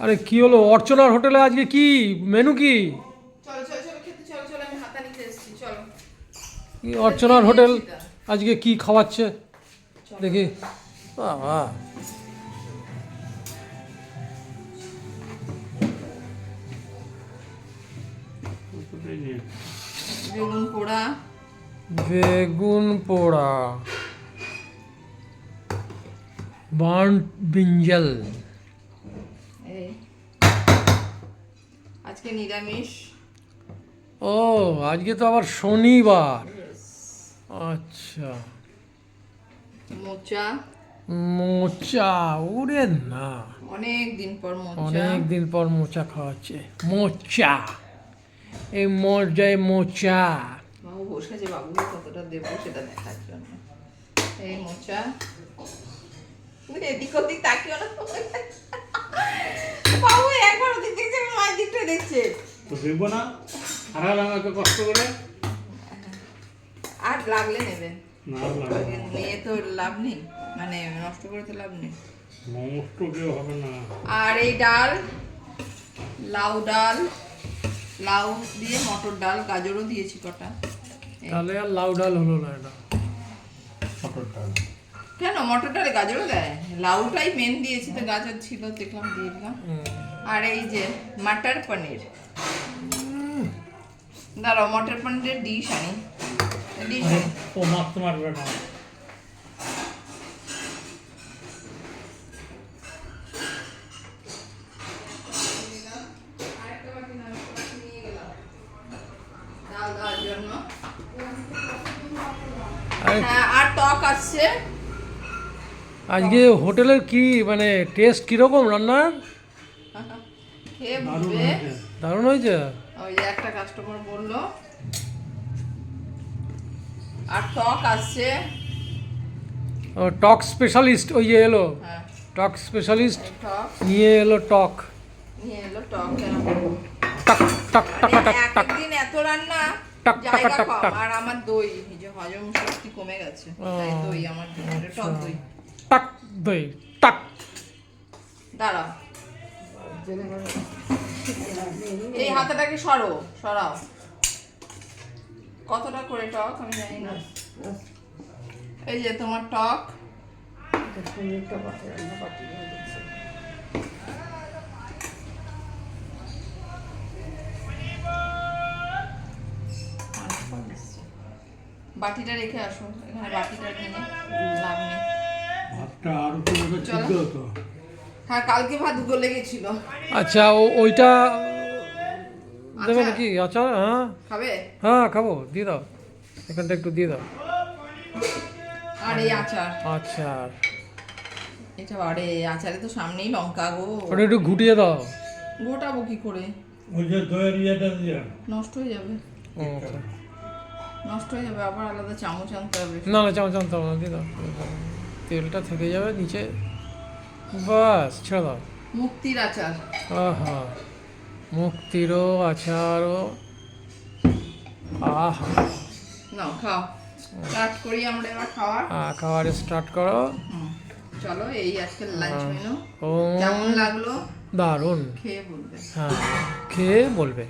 আরে কি হলো? অর্চনার হোটেলে আজকে কি? মেনু কি? চলো চলো চলো খেতে চলো চলো আমি হাতা নিতে এসেছি চলো। কি অর্চনার হোটেল আজকে কি খাওয়াচ্ছে? দেখি। বাবা। বেগুন পোড়া। বেগুন পোড়া। Burn brinjal. আজকে নিরামিষ। ও আজকে তো আবার শনিবার। আচ্ছা। মোচা। মোচা ওরে না। অনেক দিন পর মোচা। অনেক দিন পর মোচা খাওয়াচ্ছে। মোচা। এই মজায় মোচা। বাবু বসে আছে বাবুকে কতটা দেবো সেটা দেখার জন্য। এই মোচা। এদিক ওদিক তাকিও না বাবু একবার ওদিক দেখছে আমার মায়ের দিকটা দেখছে? তো না। হারালাম এত কষ্ট করে। আর লাগলে নেবেন না লাগে নিয়ে তো লাভ নেই। মানে নষ্ট করে তো লাভ নেই। নষ্ট কেউ হবে না। আর এই ডাল লাউ ডাল লাউ দিয়ে মটর ডাল গাজরও দিয়েছি কটা। তাহলে আর লাউ ডাল হলো না এটা। ফটোটা কেন? মটর ডালে গাজরও দেয়? লাউটাই মেন দিয়েছি তো গাজর ছিল দেখলাম দিয়ে দিলাম। আর এই যে মাটার পনির। দাঁড়াও মটর পনিরের ডিশ আনি। ডিশ আনি। ও আরে। হ্যাঁ আর টক আসছে আজকে হোটেলের কি মানে টেস্ট কীরকম রান্নার? খেয়ে দারুণ বুঝবে হয়েছে। দারুণ হয়েছে? ওই যে একটা কাস্টমার বলল। আর টক আসছে। ও টক স্পেশালিস্ট ওই যে এলো। হ্যাঁ। টক স্পেশালিস্ট টক। নিয়ে এলো টক। নিয়ে এলো টক টাক টাক টাকা টাক টাক একদিন এত রান্না টাক, টাকা, টাক, টাক। আর আমার দই যে হজম শক্তি কমে গেছে। তাই দই আমার জন্য টক দই। টাক দই টাক। দাঁড়াও। এই হাতাটাকে সরো সরাও। কতটা করে টক আমি জানি না। এই যে তোমার টক। বাটিটা রেখে আসো এখানে বাটিটা নিয়ে লাভ নেই ভাতটা আরও তো চলো। হ্যাঁ কালকে ভাত গলে গেছিল আচ্ছা ও ওইটা দেবে আচার? নাকি? আচার হ্যাঁ। খাবে? হ্যাঁ খাব দিয়ে দাও। এখানটা একটু দিয়ে দাও। আর এই আচার। আচ্ছা এটা আরে আচারে তো সামনেই লঙ্কা গো। ওটা একটু ঘুটিয়ে দাও। গোটাবো কি করে? ওই যে দইয়ের ইয়েটা দিয়ে। নষ্ট হয়ে যাবে। আচ্ছা। নষ্ট হয়ে যাবে আবার আলাদা চামচ আনতে হবে। না না চামচ আনতে হবে না দিয়ে দাও। তেলটা থেকে যাবে নিচে। বাস দাও মুক্তির আচার। আহা মুক্তিরও আচারও। আহা। নাও খাও। স্টার্ট করি আমরা এবার খাওয়ার। আহ, খাবার স্টার্ট করো। চলো এই আজকে লাঞ্চ মেনু। ও কেমন লাগল? দারুণ। খেয়ে বলবে। হ্যাঁ খেয়ে বলবে।